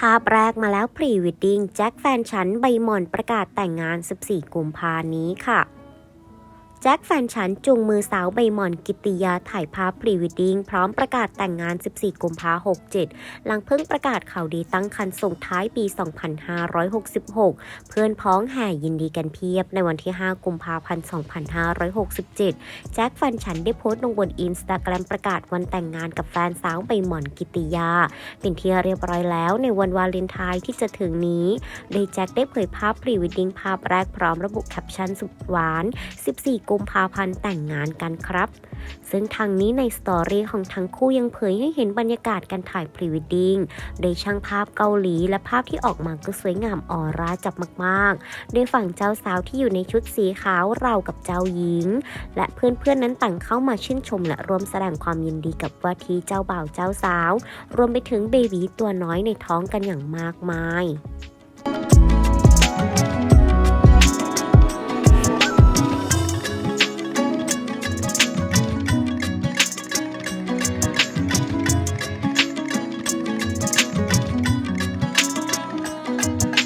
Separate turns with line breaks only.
ภาพแรกมาแล้วพรีวิดดิ้งแจ็คแฟนฉันใบหม่อนประกาศแต่งงาน 14 กุมภานี้ค่ะ จ็คแฟนฉันจูงมือสาวใบหม่อนกิติยาถ่ายภาพพรีวิดดิ้งพร้อมประกาศแต่งงาน 14 กุมภา67 หลังเพิ่งประกาศข่าวดีตั้งครรภ์ส่งท้ายปี 2566 เพื่อนพ้องแห่ยินดีกันเพียบในวันที่ 5 กุมภาพันธ์ 2567 แจ็คแฟนฉันได้โพสต์ลงบนอินสตาแกรมประกาศวันแต่งงานกับแฟนสาวใบหม่อนกิตติยา เป็นที่เรียบร้อยแล้วในวันวาเลนไทน์ที่จะถึงนี้โดยแจ็คได้เผยภาพพรีวิดดิ้งภาพแรกพร้อมระบุแคปชั่นสุดหวาน 14กุมภาพันธ์แต่งงานกันครับ ซึ่งทางนี้ในสตอรี่ของทั้งคู่ยังเผยให้เห็นบรรยากาศการถ่ายพรีวิดดิ้งโดยช่างภาพเกาหลีและภาพที่ออกมาก็สวยงามออร่าจับมากๆ โดยฝั่งเจ้าสาวที่อยู่ในชุดสีขาวเรากับเจ้าหญิง และเพื่อนๆนั้นต่างเข้ามาชื่นชมและร่วมแสดงความยินดีกับว่าที่เจ้าบ่าวเจ้าสาว รวมไปถึงเบบีตัวน้อยในท้องกันอย่างมากมาย